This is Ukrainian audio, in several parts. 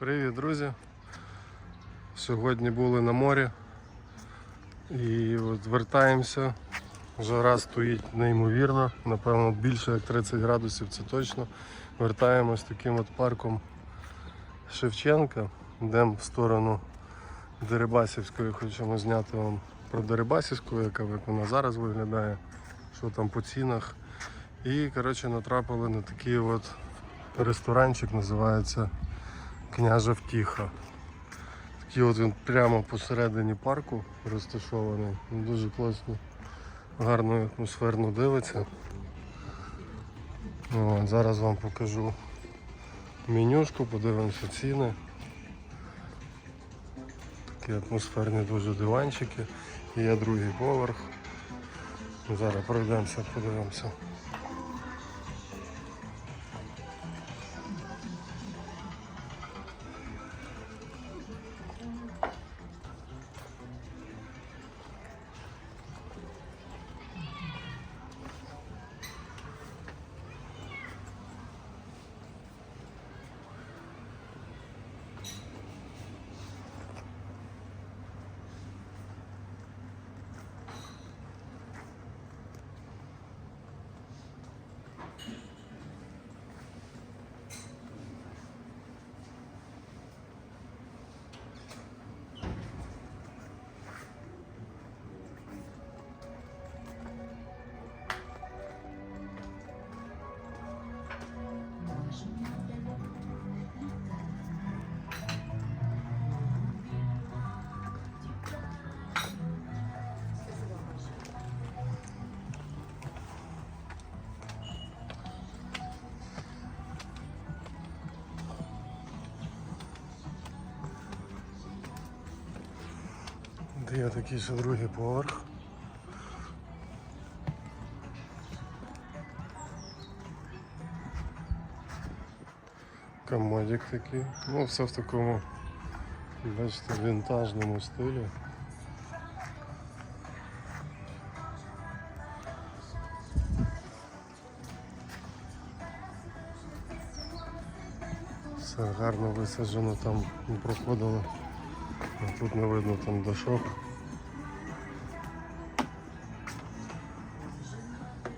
Привіт, друзі! Сьогодні були на морі і от вертаємося. Жара стоїть неймовірно, напевно, більше як 30 градусів, це точно. Вертаємось таким от парком Шевченка. Йдемо в сторону Дерибасівської, хочемо зняти вам про Дерибасівську, яка як вона зараз виглядає, що там по цінах. І коротше натрапили на такий от ресторанчик, називається Княжа Втіха. Такий от він прямо посередині парку розташований. Дуже класно, гарно атмосферно дивиться. От, зараз вам покажу менюшку, подивимося ціни. Такі атмосферні дуже диванчики. Є другий поверх. Зараз пройдемося, подивимося. Де є такий ще другий поверх. Комодик такий. Ну, все в такому, бачите, вінтажному стилі. Все гарно висаджено, там ми проходили. А Тут не видно там дошок.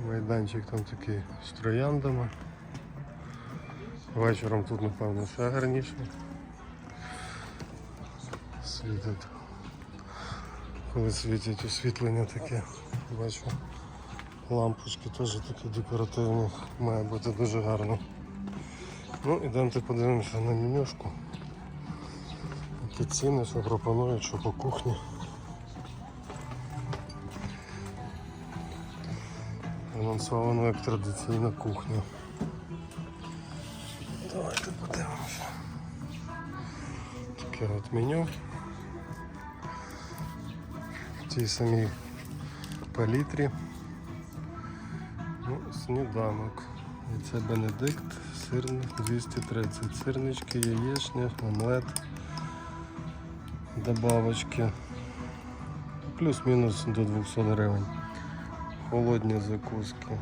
Майданчик там такий з трояндами. Вечором тут, напевно, ще гарніше. Світить. Коли світять освітлення таке, бачу. Лампочки теж такі декоративні, має бути дуже гарно. Ну, ідемте подивимося на менюшку. Які ціни, що пропонують, що по кухні. Анонсовано як традиційна кухня. Давайте подивимося. Таке от меню. В тій самій палітрі. Ну, сніданок. Це Бенедикт, сирний 230. Сирнички, яєчня, омлет добавочки. Плюс-мінус до 200 гривень. Холодні закуски.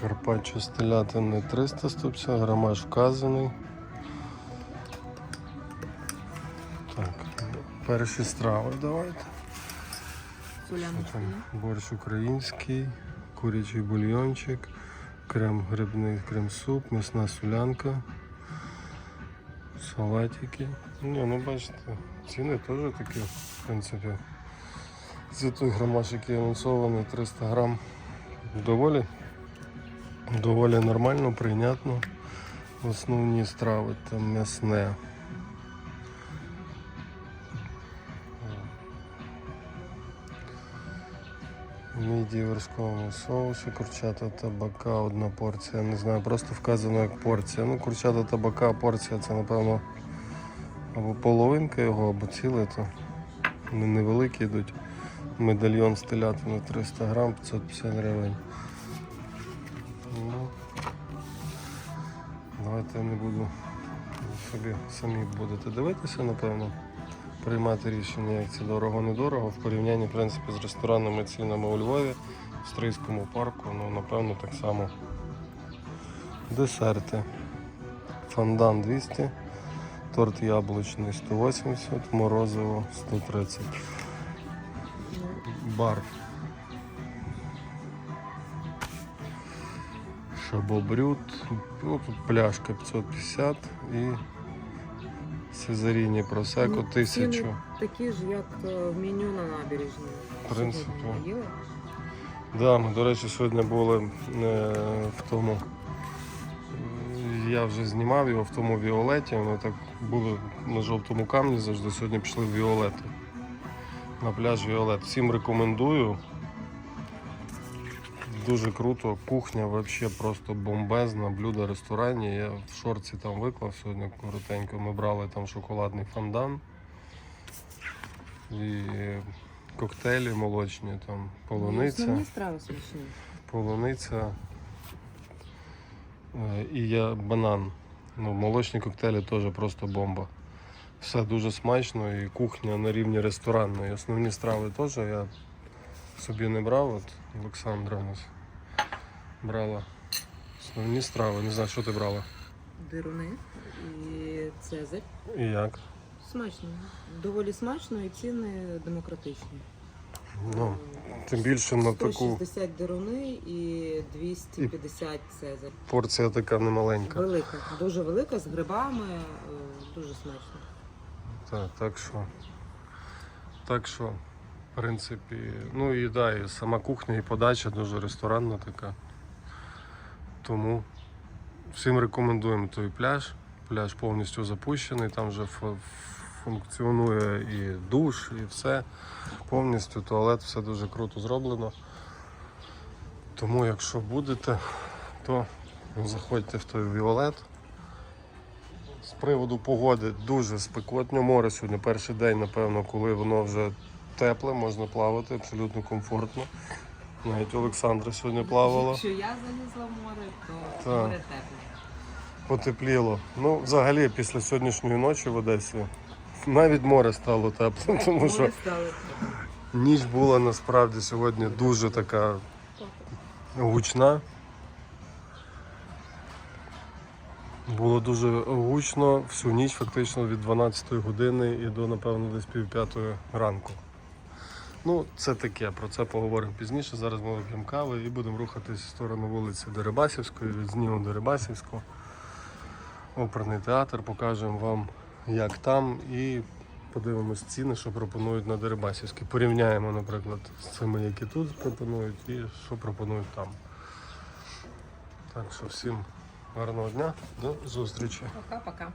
Карпаччо з телятини 300 150 грамаж вказаний. Так, перші страви давайте. Борщ український, курячий бульйончик, крем грибний крем-суп, м'ясна солянка, салатики. Ні, ну бачите, ціни теж такі, в принципі. Це той грамаж, який анонсований 300 грам. Доволі, доволі нормально, прийнятно. Основні страви там м'ясне. Мідії вершковому соусі, курчата табака, одна порція. Не знаю, просто вказано як порція. Ну, курчата табака, порція це напевно або половинка його, або ціле, то вони невеликі йдуть. Медальйон з телятини 300 грам, 550 гривень. Ну, давайте я не буду собі самі будете дивитися, напевно приймати рішення, як це дорого-недорого в порівнянні в принципі, з ресторанними цінами у Львові, в Стрийському парку, ну напевно так само. Десерти. Фондан 200, торт яблучний 180, морозиво 130. Бар. Шабобрюд, тут пляшка 550 і Сезаріні Просеко Ну, 1000. ціни Такі ж, як е, в меню на набережній. В принципі. Да, ми, до речі, сьогодні були е, в тому. Я вже знімав його в тому Віолеті. Ми так були на жовтому камні завжди. Сьогодні пішли в Віолети. На пляж Віолет. Всім рекомендую. Дуже круто. Кухня взагалі просто бомбезна. Блюдо в ресторані. Я в шорці там виклав сьогодні коротенько. Ми брали там шоколадний фондан. І коктейлі молочні, там полуниця. Основні страви смачні. полуниця е, і я банан. Ну, молочні коктейлі теж просто бомба. Все дуже смачно і кухня на рівні ресторанної. Основні страви теж я собі не брав. От Олександра у нас брала основні страви. Не знаю, що ти брала. Дируни і цезарь. І як. Смачно. Доволі смачно і ціни демократичні. Ну, тим більше на таку 160 дируни і 250 цезарь. порція така немаленька. Велика, дуже велика, з грибами, е, дуже смачно. Так, так що. Так що, в принципі, ну і да, і сама кухня і подача дуже ресторанна така. Тому всім рекомендуємо той пляж. Пляж повністю запущений, там вже функціонує і душ, і все. Повністю туалет, все дуже круто зроблено. Тому, якщо будете, то заходьте в той Віолет. З приводу погоди дуже спекотне море сьогодні. Перший день, напевно, коли воно вже тепле, можна плавати, абсолютно комфортно. Навіть Олександра сьогодні плавала. Якщо я залізла в море, то Так. море тепле. Потепліло. Ну, взагалі, після сьогоднішньої ночі в Одесі навіть море стало теплим, тому що Море стало тепле. ніч була насправді сьогодні дуже така гучна. Було дуже гучно всю ніч, фактично від 12 години і до, напевно, десь пів п'ятої ранку. Ну, це таке, про це поговоримо пізніше. Зараз ми вип'ємо кави і будемо рухатись в сторону вулиці Дерибасівської, від Зніму Дерибасівського. Оперний театр, покажемо вам, як там, і подивимось ціни, що пропонують на Дерибасівській. Порівняємо, наприклад, з цими, які тут пропонують, і що пропонують там. Так що всім гарного дня, до зустрічі. Пока-пока.